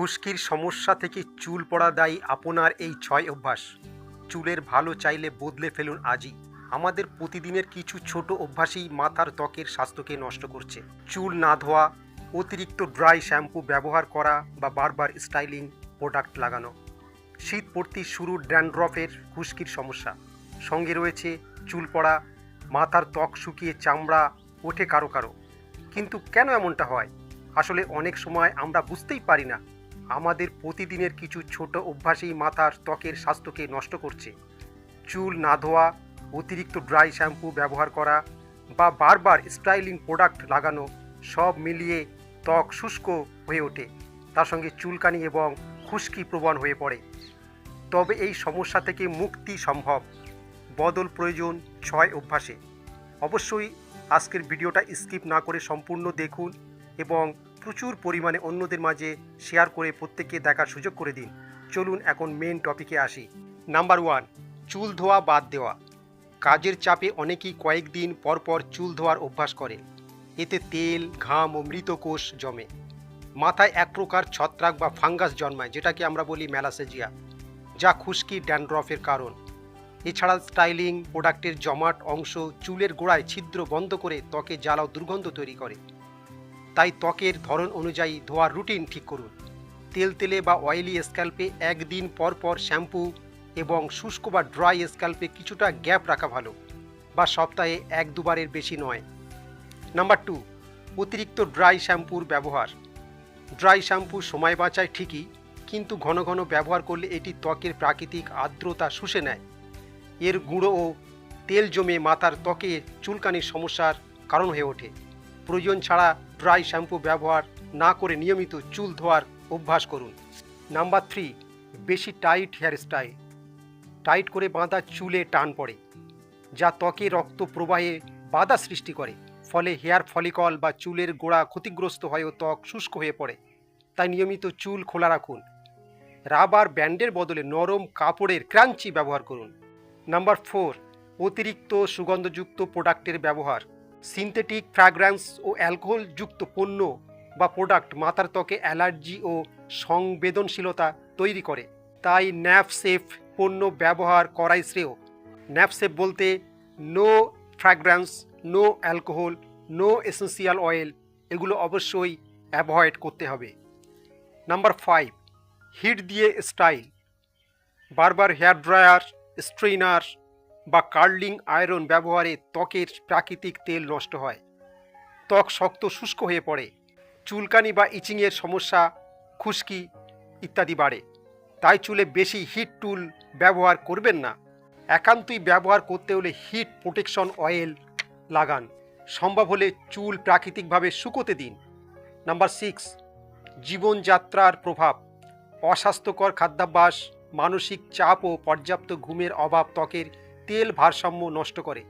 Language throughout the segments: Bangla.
খুশকির সমস্যা থেকে চুল পড়া দায়ী আপনার এই ছয় অভ্যাস। চুলের ভালো চাইলে বদলে ফেলুন আজই। আমাদের প্রতিদিনের কিছু ছোট অভ্যাসই মাথার ত্বকের স্বাস্থ্যকে নষ্ট করছে। চুল না ধোয়া, অতিরিক্ত ড্রাই শ্যাম্পু ব্যবহার করা বা বারবার স্টাইলিং প্রোডাক্ট লাগানো। শীত পড়তেই শুরু ড্যান্ড্রফের খুশকির সমস্যা। সঙ্গে রয়েছে চুল পড়া, মাথার ত্বক শুকিয়ে চামড়া ওঠে কারও কারও। কিন্তু কেন এমনটা হয়? আসলে অনেক সময় আমরা বুঝতেই পারি না। আমাদের প্রতিদিনের কিছু ছোট অভ্যাসেই মাথার ত্বকের স্বাস্থ্যকে নষ্ট করছে। চুল না ধোয়া, অতিরিক্ত ড্রাই শ্যাম্পু ব্যবহার করা বা বারবার স্টাইলিং প্রোডাক্ট লাগানো সব মিলিয়ে ত্বক শুষ্ক হয়ে ওঠে। তার সঙ্গে চুলকানি এবং খুশকি প্রবণ হয়ে পড়ে। তবে এই সমস্যা থেকে মুক্তি সম্ভব। বদল প্রয়োজন ছয় অভ্যাসে। অবশ্যই আজকের ভিডিওটা স্কিপ না করে সম্পূর্ণ দেখুন এবং প্রচুর পরিমাণে অন্যদের মাঝে শেয়ার করে প্রত্যেককে দেখার সুযোগ করে দিন। চলুন এখন মেন টপিকে আসি। নাম্বার ওয়ান চুল ধোয়া বাদ দেওয়া। কাজের চাপে অনেকেই কয়েকদিন পরপর চুল ধোয়ার অভ্যাস করে। এতে তেল, ঘাম ও মৃত কোষ জমে। মাথায় এক প্রকার ছত্রাক বা ফাঙ্গাস জন্মায়, যেটাকে আমরা বলি ম্যালাসেজিয়া যা খুশকি ড্যান্ড্রফের কারণ। এছাড়া স্টাইলিং, প্রোডাক্টের জমাট অংশ চুলের গোড়ায় ছিদ্র বন্ধ করে ত্বকে জ্বালাও দুর্গন্ধ তৈরি করে। তাই ত্বকের ধরন অনুযায়ী ধোয়ার রুটিন ঠিক করুন। তেল তেলে বা অয়েলি স্ক্যাল্পে একদিন পর পর শ্যাম্পু এবং শুষ্ক বা ড্রাই স্ক্যাল্পে কিছুটা গ্যাপ রাখা ভালো বা সপ্তাহে এক দুবারের বেশি নয়। নাম্বার টু অতিরিক্ত ড্রাই শ্যাম্পুর ব্যবহার। ড্রাই শ্যাম্পু সময় বাঁচায় ঠিকই, কিন্তু ঘন ঘন ব্যবহার করলে এটি ত্বকের প্রাকৃতিক আর্দ্রতা শুষে নেয়। এর গুঁড়ো ও তেল জমে মাথার ত্বকে চুলকানির সমস্যার কারণ হয়ে ওঠে। প্রয়োজন ছাড়া ড্রাই শ্যাম্পু ব্যবহার না করে নিয়মিত চুল ধোয়ার অভ্যাস করুন। নাম্বার থ্রি, বেশি টাইট হেয়ার স্টাইল টাইট করে বাঁধা চুলে টান পড়ে, যা ত্বকে রক্ত প্রবাহে বাধা সৃষ্টি করে, ফলে হেয়ার ফলিকল বা চুলের গোড়া ক্ষতিগ্রস্ত হয় ও ত্বক শুষ্ক হয়ে পড়ে। তাই নিয়মিত চুল খোলা রাখুন। রাবার ব্যান্ডের বদলে নরম কাপড়ের ক্রাঞ্চি ব্যবহার করুন। নাম্বার ফোর, অতিরিক্ত সুগন্ধযুক্ত প্রোডাক্টের ব্যবহার। সিনথেটিক ফ্র্যাগ্রান্স ও অ্যালকোহলযুক্ত পণ্য বা প্রোডাক্ট মাথার ত্বকে অ্যালার্জি ও সংবেদনশীলতা তৈরি করে। তাই ন্যাপসেফ পণ্য ব্যবহার করাই শ্রেয়। ন্যাপসেফ বলতে no fragrance no alcohol no essential oil এগুলো অবশ্যই অ্যাভয়েড করতে হবে। নাম্বার ফাইভ হিট দিয়ে স্টাইল বারবার হেয়ার ড্রায়ার স্ট্রেনার বা কার্লিং আয়রন ব্যবহারে ত্বকের প্রাকৃতিক তেল নষ্ট হয়। ত্বক শক্ত, শুষ্ক হয়ে পড়ে। চুলকানি বা ইচিংয়ের সমস্যা, খুশকি ইত্যাদি বাড়ে। তাই চুলে বেশি হিট টুল ব্যবহার করবেন না। একান্তই ব্যবহার করতে হলে হিট প্রোটেকশন অয়েল লাগান। সম্ভব হলে চুল প্রাকৃতিকভাবে শুকোতে দিন। নাম্বার সিক্স জীবনযাত্রার প্রভাব। অস্বাস্থ্যকর খাদ্যাভ্যাস, মানসিক চাপ ও পর্যাপ্ত ঘুমের অভাব ত্বকের তেল ভারসাম্য নষ্ট করে।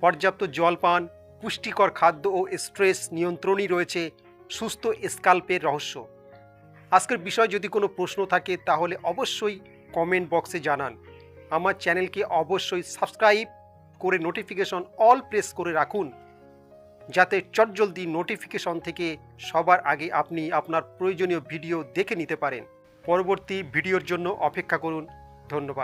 পর্যাপ্ত জলপান পুষ্টিকর খাদ্য ও স্ট্রেস নিয়ন্ত্রণই রয়েছে সুস্থ স্কাল্পের রহস্য। আজকের বিষয় যদি কোনো প্রশ্ন থাকে তাহলে অবশ্যই কমেন্ট বক্সে জানান। আমার চ্যানেলকে অবশ্যই সাবস্ক্রাইব করে নোটিফিকেশন অল প্রেস করে রাখুন। যাতে চটজলদি নোটিফিকেশন থেকে সবার আগে আপনি আপনার প্রয়োজনীয় ভিডিও দেখে নিতে পারেন। পরবর্তী ভিডিওর জন্য অপেক্ষা করুন। ধন্যবাদ।